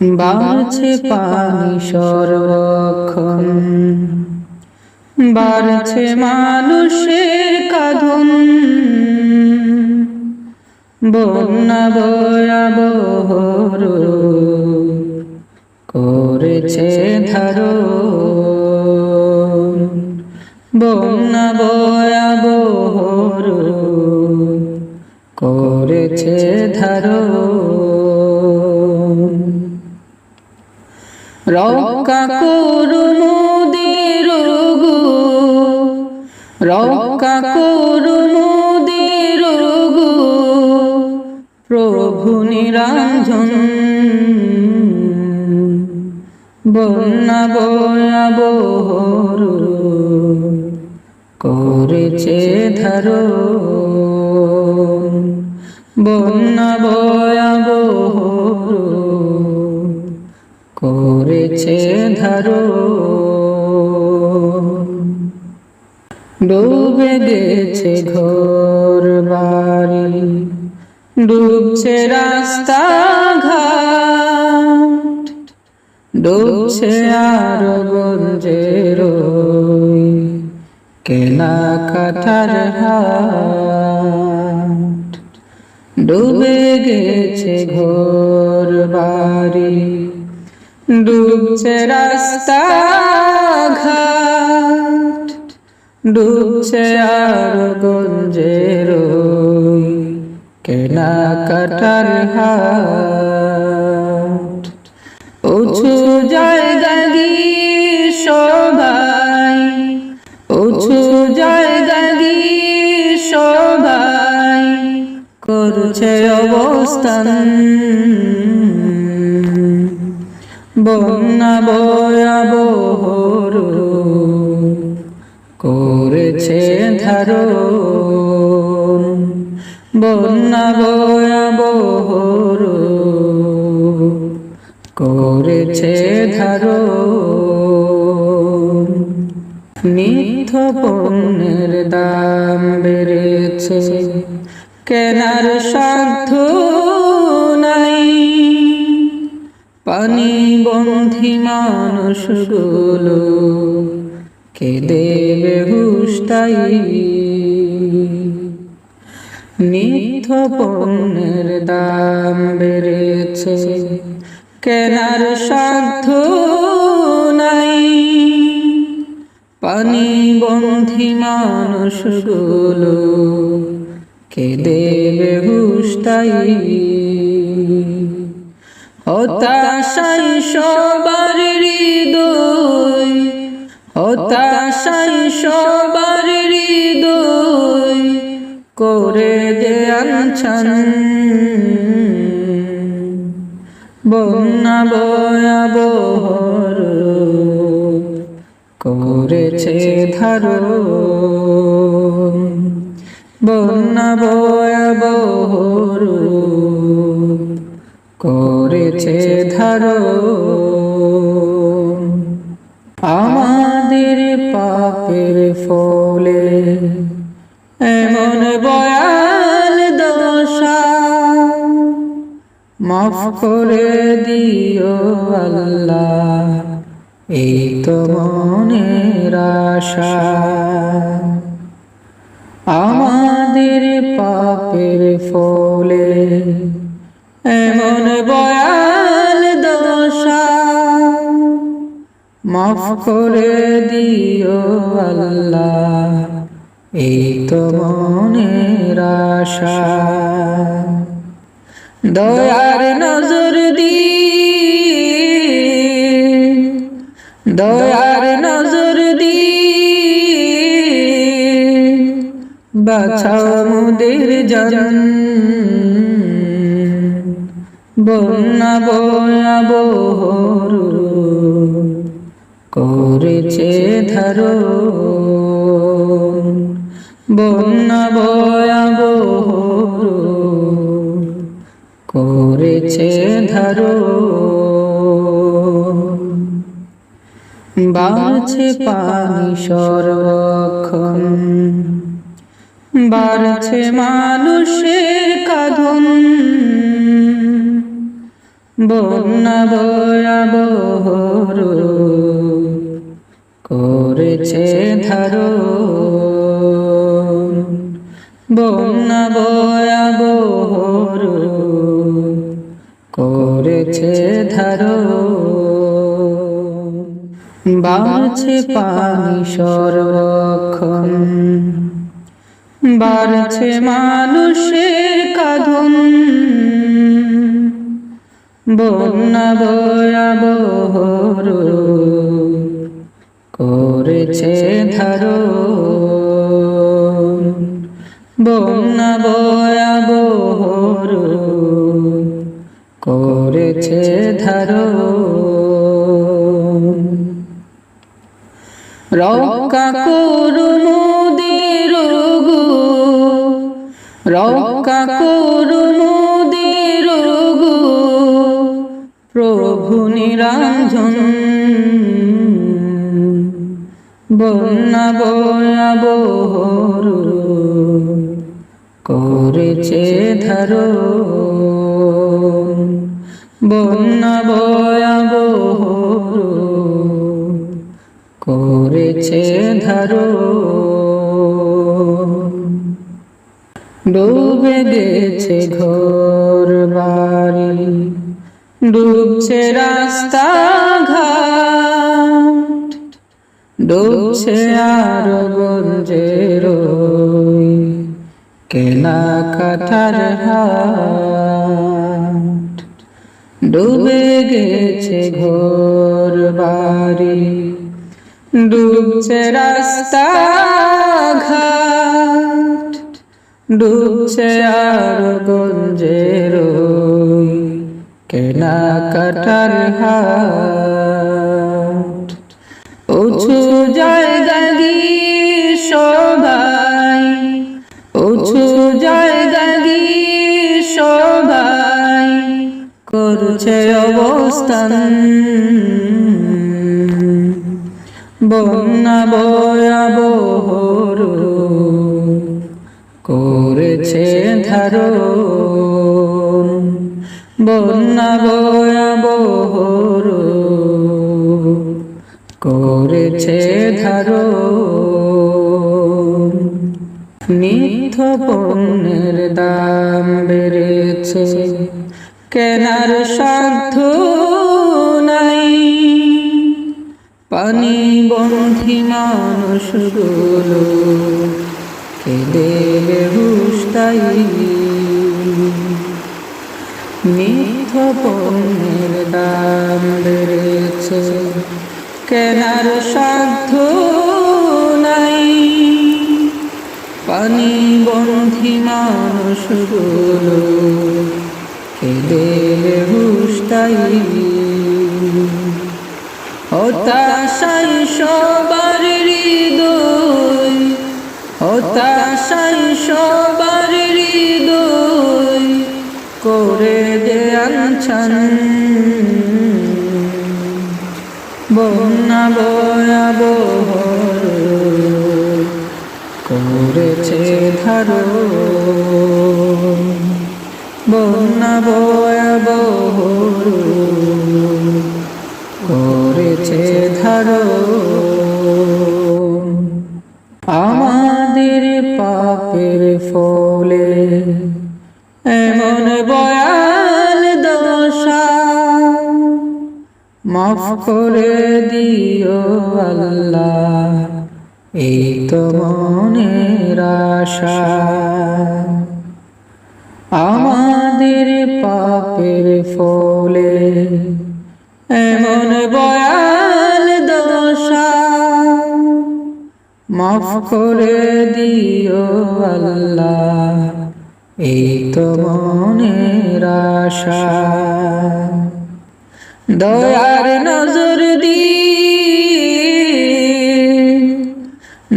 বাড়ছে পানি সর্বক্ষণ বাড়ছে মানুষের কাঁধন বন্যা বয়াবহর করেছে ধারো বন্যা বয়াবহর করেছে ধারো রক্ষা করু মোদের গো রক্ষা করু মোদের গো প্রভু নিরঞ্জন বন্যা বয়াবহর করেছে ধরো। বন্যা বয়াবহর করেছে ধরো ডুবে গেছে ঘর বাড়ি, ডুবছে রাস্তা ঘাট, ডুবছে আর গঞ্জের কাটার হাট। ডুবে গেছে ঘর বাড়ি ডুবছে রাস্তা ঘাট, ডুবছে আর গঞ্জের কেনা কাটার হাট। উঁচু জায়গা গিয়ে সবাই, উঁচু জায়গা সবাই করছে অবস্থান। বন্যা বয়াবহর করেছে ধারো। বন্যা বয়াবহর করেছে ধারো। নিত্য পণ্যের দাম বেড়েছে কেনার সাধ্য পানি বন্ধি মানুষগুলো কে দেবে হুস্তাই নিত্য পণ্যের দাম বেড়েছে, কেনার সাধ্য নাই। পানি বন্ধি মানুষগুলো কে দেবে হুস্তাই হতাশাই সবার হৃদয়, হতাশাই সবার হৃদয় করে যে আনছান বন্যা বয়াবহর করেছে ধারো বন্যা বয়াবহর করেছে ধারো। আমাদের পাপের ফলে এমন বয়াল দশা। মাফ করে দিও আল্লাহ, এই তো মনের আশা। আমাদের পাপের ফলে এমন বয়াল দশা মাফ করে দিও আল্লাহ। এই তো মনের আশা। দয়ার নজর দি দয়ার নজর দি বাছাও মুদের জন বন্যা বয়াবহর করেছে ধরো বন্যা বয়াবহর করেছে ধরো বাছে পানি সর্বক্ষণ বাড়ছে মানুষের কাঁধন। বন্যা ভয়াবহর করেছে ধারো বন্যা ভয়াবহর করেছে ধারো বাড়ছে পানি সর্বক্ষণ। বাড়ছে মানুষের কাঁদন বন্যা ভয়াবহর করেছে ধারো। বন্যা ভয়াবহর করেছে ধারো। রক্ষা করু প্রভু নিরঞ্জন বন্যা বয়াবহর করেছে ধরো। বন্যা বয়াবহর করেছে ধরো। ডুবে গেছে ঘর বাড়ি। ডুবছে রাস্তা ঘাট ডুবছে আর গঞ্জের কেনা কাঠার ডুবে গেছে ঘর বাড়ি, ডুবছে রাস্তা ঘাট ডুবছে আর গঞ্জের কেনা কাটার হাট? উঁচু জায়গা গিয়ে সবাই, উঁচু জায়গা গিয়ে সবাই করছে অবস্থান। বন্যা বয়াবহর করেছে ধারো বন্যা বয়াবহর করেছে ধারো নিত্য পণ্যের দাম বেড়েছে, কেনার সাধ্য নাই। পানি বন্ধি মানুষগুলো কেঁদে হুস্তাই মিথ পণ্যের দাম বেড়েছে কেনার সাধ্য নাই। পানি বন্ধি মানুষগুলো কেঁদে হুস্তাই হতাশাই সবার হৃদয়, হতাশাই সবার বন্যা বয়াবহর করেছে ধারো বন্যা বয়াবহর করেছে ধারো আমাদের পাপের ফলে এমন মাফ করে দিও আল্লাহ। এই তো মনের আশা। আমাদের পাপের ফলে এমন বয়াল দশা। মাফ করে দিও আল্লাহ। এই তো মনের আশা। দয়ার নজর দি।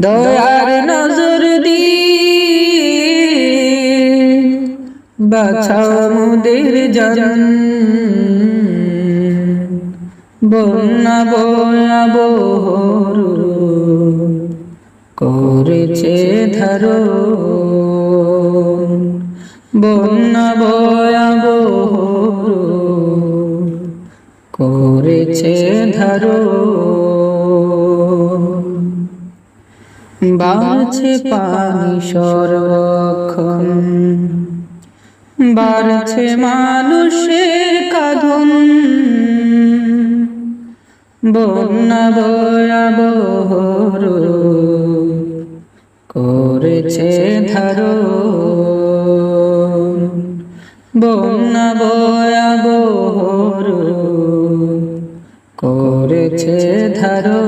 দয়ার নজর দি। বাছাও মুদের জান। বন্যা বয়াবহর করেছে ধারো। বন্যা বয়াবহর করেছে ধরো। বাড়ছে পানি সর্বক্ষণ। বাড়ছে মানুষের কাঁদন বন্যা বয়াবহর করেছে ধরো। বন্যা বয়াবহ বেঁধে ধরো।